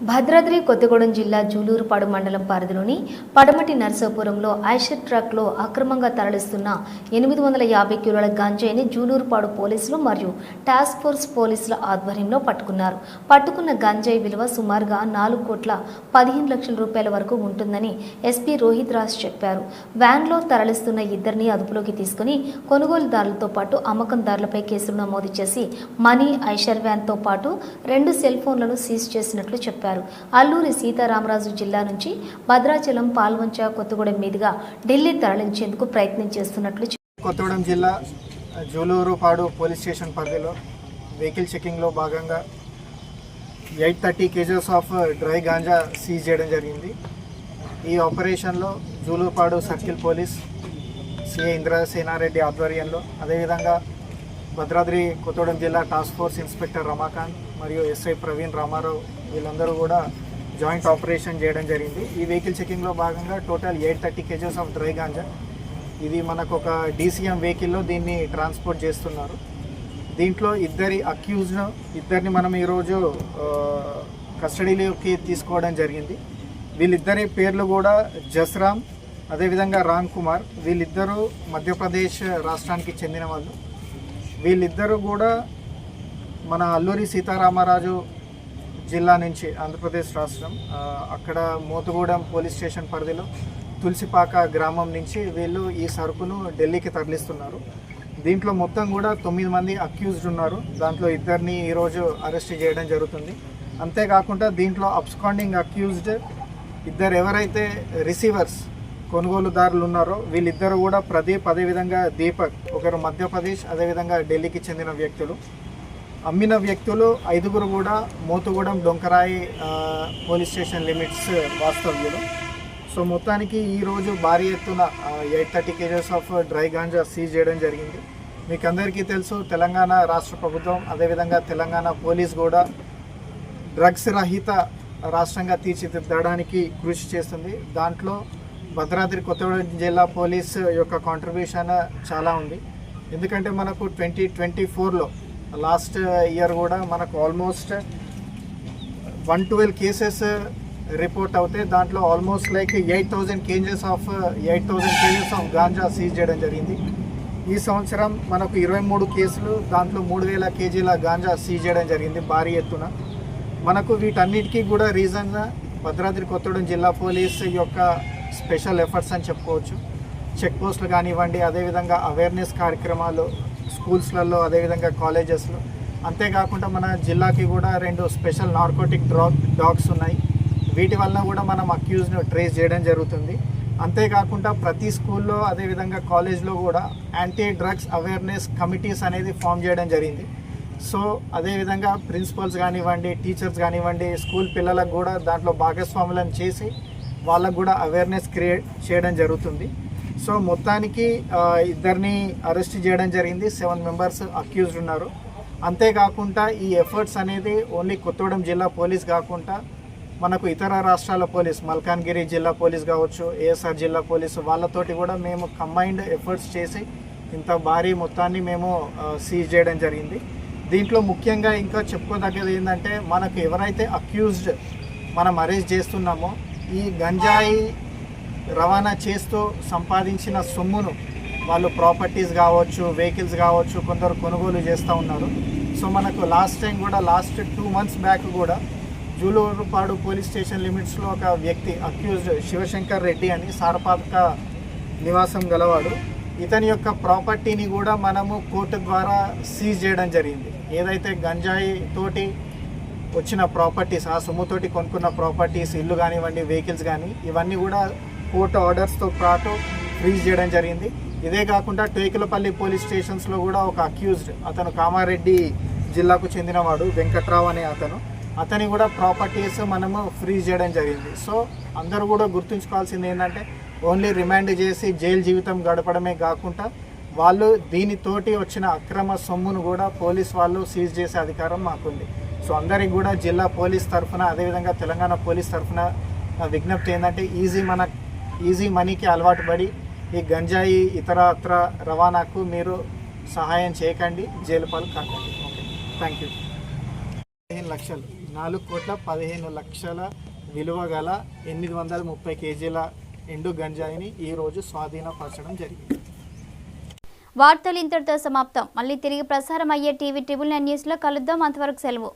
భద్రాద్రి కొత్తగూడెం జిల్లా జూలూరుపాడు మండలం పరిధిలోని పడమటి నర్సాపురంలో ఐషర్ ట్రక్లో అక్రమంగా తరలిస్తున్న ఎనిమిది వందల యాభై కిలోల గంజాయిని జూలూరుపాడు పోలీసులు మరియు టాస్క్ ఫోర్స్ పోలీసుల ఆధ్వర్యంలో పట్టుకున్నారు. పట్టుకున్న గంజాయి విలువ సుమారుగా నాలుగు కోట్ల పదిహేను లక్షల రూపాయల వరకు ఉంటుందని ఎస్పీ రోహిత్ రాజ్ చెప్పారు. వ్యాన్లో తరలిస్తున్న ఇద్దరిని అదుపులోకి తీసుకుని కొనుగోలుదారులతో పాటు అమ్మకందారులపై కేసులు నమోదు చేసి మనీ ఐషర్ వ్యాన్తో పాటు రెండు సెల్ ఫోన్లను సీజ్ చేసినట్లు చెప్పారు. అల్లూరి సీతారామరాజు జిల్లా నుంచి భద్రాచలం పాల్వంచ కొత్తగూడెం మీదుగా ఢిల్లీ తరలించేందుకు ప్రయత్నం చేస్తున్నట్లు కొత్తగూడెం జిల్లా జూలూరుపాడు పోలీస్ స్టేషన్ పరిధిలో వెహికల్ చెకింగ్లో భాగంగా eight thirty KGs of dry ganja seize చేయడం జరిగింది. ఈ ఆపరేషన్లో Julurupadu circle police CI Indrasena Reddy ఆధ్వర్యంలో అదేవిధంగా భద్రాద్రి కొత్తగూడెం జిల్లా టాస్క్ ఫోర్స్ ఇన్స్పెక్టర్ రమాకాంత్ మరియు ఎస్ఐ ప్రవీణ్ రామారావు వీళ్ళందరూ కూడా జాయింట్ ఆపరేషన్ చేయడం జరిగింది. ఈ వెహికల్ చెకింగ్లో భాగంగా total eight thirty KGs of dry ganja ఇది మనకు ఒక డీసీఎం వెహికల్లో దీన్ని ట్రాన్స్పోర్ట్ చేస్తున్నారు. దీంట్లో ఇద్దరి అక్యూజ్డ్ ఇద్దరిని మనం ఈరోజు కస్టడీలోకి తీసుకోవడం జరిగింది. వీళ్ళిద్దరి పేర్లు కూడా జస్రామ్ అదేవిధంగా రామ్ కుమార్. వీళ్ళిద్దరూ మధ్యప్రదేశ్ రాష్ట్రానికి చెందిన వాళ్ళు. వీళ్ళిద్దరూ కూడా మన అల్లూరి సీతారామరాజు జిల్లా నుంచి ఆంధ్రప్రదేశ్ రాష్ట్రం అక్కడ మోతుగూడెం పోలీస్ స్టేషన్ పరిధిలో తులసిపాక గ్రామం నుంచి వీళ్ళు ఈ సరుకును ఢిల్లీకి తరలిస్తున్నారు. దీంట్లో మొత్తం కూడా తొమ్మిది మంది అక్యూజ్డ్ ఉన్నారు. దాంట్లో ఇద్దరిని ఈరోజు అరెస్ట్ చేయడం జరుగుతుంది. అంతేకాకుండా దీంట్లో అబ్స్కాండింగ్ అక్యూజ్డ్ ఇద్దరు ఎవరైతే రిసీవర్స్ కొనుగోలుదారులు ఉన్నారో వీళ్ళిద్దరు కూడా ప్రదీప్ అదేవిధంగా దీపక్ ఒకరు మధ్యప్రదేశ్ అదేవిధంగా ఢిల్లీకి చెందిన వ్యక్తులు. అమ్మిన వ్యక్తులు ఐదుగురు కూడా Mothugudem Donkarai police station limits వాస్తవ్యులు. సో మొత్తానికి ఈరోజు భారీ ఎత్తున eight thirty KGs of dry ganja seize చేయడం జరిగింది. మీకు అందరికీ తెలుసు తెలంగాణ రాష్ట్ర ప్రభుత్వం అదేవిధంగా తెలంగాణ పోలీస్ కూడా డ్రగ్స్ రహిత రాష్ట్రంగా తీర్చిదిద్దడానికి కృషి చేస్తుంది. దాంట్లో భద్రాద్రి కొత్తగూడెం జిల్లా పోలీస్ యొక్క కాంట్రిబ్యూషన్ చాలా ఉంది. ఎందుకంటే మనకు ట్వంటీ ట్వంటీ ఫోర్లో లాస్ట్ ఇయర్ కూడా మనకు almost one twelve cases report అవుతాయి దాంట్లో almost like eight thousand KGs of eight thousand KGs of ganja seize చేయడం జరిగింది. ఈ సంవత్సరం మనకు ఇరవై మూడు కేసులు దాంట్లో మూడు వేల కేజీల గాంజా సీజ్ చేయడం జరిగింది భారీ ఎత్తున. మనకు వీటన్నిటికీ కూడా రీజన్ భద్రాద్రి కొత్తగూడెం జిల్లా పోలీస్ యొక్క స్పెషల్ ఎఫర్ట్స్ అని చెప్పుకోవచ్చు. చెక్ పోస్టులు కానివ్వండి అదేవిధంగా అవేర్నెస్ కార్యక్రమాలు స్కూల్స్లలో అదేవిధంగా కాలేజెస్లో. అంతేకాకుండా మన జిల్లాకి కూడా రెండు స్పెషల్ నార్కోటిక్ డ్రాగ్ డాగ్స్ ఉన్నాయి. వీటి వలన కూడా మనం అక్యూజ్ను ట్రేస్ చేయడం జరుగుతుంది. అంతేకాకుండా ప్రతి స్కూల్లో అదేవిధంగా కాలేజ్లో కూడా యాంటీ డ్రగ్స్ అవేర్నెస్ కమిటీస్ అనేది ఫామ్ చేయడం జరిగింది. సో అదేవిధంగా ప్రిన్సిపల్స్ కానివ్వండి టీచర్స్ కానివ్వండి స్కూల్ పిల్లలకు కూడా దాంట్లో భాగస్వాములను చేసి వాళ్ళకు కూడా అవేర్నెస్ క్రియేట్ చేయడం జరుగుతుంది. సో మొత్తానికి ఇద్దరిని అరెస్ట్ చేయడం జరిగింది. సెవెన్ మెంబర్స్ అక్యూజ్డ్ ఉన్నారు. అంతేకాకుండా ఈ ఎఫర్ట్స్ అనేది ఓన్లీ కొత్తగూడెం జిల్లా పోలీస్ కాకుండా మనకు ఇతర రాష్ట్రాల పోలీస్ మల్కాన్గిరి జిల్లా పోలీస్ కావచ్చు ఏఎస్ఆర్ జిల్లా పోలీసు వాళ్ళతోటి కూడా మేము కంబైన్డ్ ఎఫర్ట్స్ చేసి ఇంత భారీ మొత్తాన్ని మేము సీజ్ చేయడం జరిగింది. దీంట్లో ముఖ్యంగా ఇంకా చెప్పుకోదగ్గది ఏంటంటే మనకు ఎవరైతే అక్యూజ్డ్ మనం అరెస్ట్ చేస్తున్నామో ఈ గంజాయి రవాణా చేస్తూ సంపాదించిన సొమ్మును వాళ్ళు ప్రాపర్టీస్ కావచ్చు వెహికల్స్ కావచ్చు కొందరు కొనుగోలు చేస్తూ ఉన్నారు. సో మనకు లాస్ట్ టైం కూడా లాస్ట్ టూ మంత్స్ బ్యాక్ కూడా జూలూరుపాడు పోలీస్ స్టేషన్ లిమిట్స్లో ఒక వ్యక్తి అక్యూజ్డ్ శివశంకర్ రెడ్డి అని సారపాతక నివాసం గలవాడు. ఇతని యొక్క ప్రాపర్టీని కూడా మనము కోర్టు ద్వారా సీజ్ చేయడం జరిగింది. ఏదైతే గంజాయి తోటి వచ్చిన ప్రాపర్టీస్ ఆ సొమ్ముతోటి కొనుక్కున్న ప్రాపర్టీస్ ఇల్లు కానివ్వండి వెహికల్స్ కానీ ఇవన్నీ కూడా కోర్టు ఆర్డర్స్తో పాటు ఫ్రీజ్ చేయడం జరిగింది. ఇదే కాకుండా టేకులపల్లి పోలీస్ స్టేషన్స్లో కూడా ఒక అక్యూజ్డ్ అతను కామారెడ్డి జిల్లాకు చెందినవాడు వెంకట్రావు అనే అతను. అతని కూడా ప్రాపర్టీస్ మనము ఫ్రీజ్ చేయడం జరిగింది. సో అందరూ కూడా గుర్తుంచుకోవాల్సింది ఏంటంటే ఓన్లీ రిమాండ్ చేసి జైలు జీవితం గడపడమే కాకుండా వాళ్ళు దీనితోటి వచ్చిన అక్రమ సొమ్మును కూడా పోలీస్ వాళ్ళు సీజ్ చేసే అధికారం మాకుంది. సో అందరికి కూడా జిల్లా పోలీస్ తరఫున అదేవిధంగా తెలంగాణ పోలీస్ తరఫున విజ్ఞప్తి ఏంటంటే ఈజీ మన ఈజీ మనీకి అలవాటు పడి ఈ గంజాయి ఇతర అత్ర రవాణాకు మీరు సహాయం చేయకండి జైలు పాలు కాకండి. ఓకే థ్యాంక్ యూ పదిహేను లక్షలు. నాలుగు కోట్ల పదిహేను లక్షల విలువ గల ఎనిమిది వందల ముప్పై కేజీల ఎండు గంజాయిని ఈరోజు స్వాధీనపరచడం జరిగింది. వార్తలు ఇంతటితో సమాప్తం. మళ్ళీ తిరిగి ప్రసారం అయ్యే టీవీ ట్రిబుల్ నైన్ న్యూస్లో కలుద్దాం. అంతవరకు సెలవు.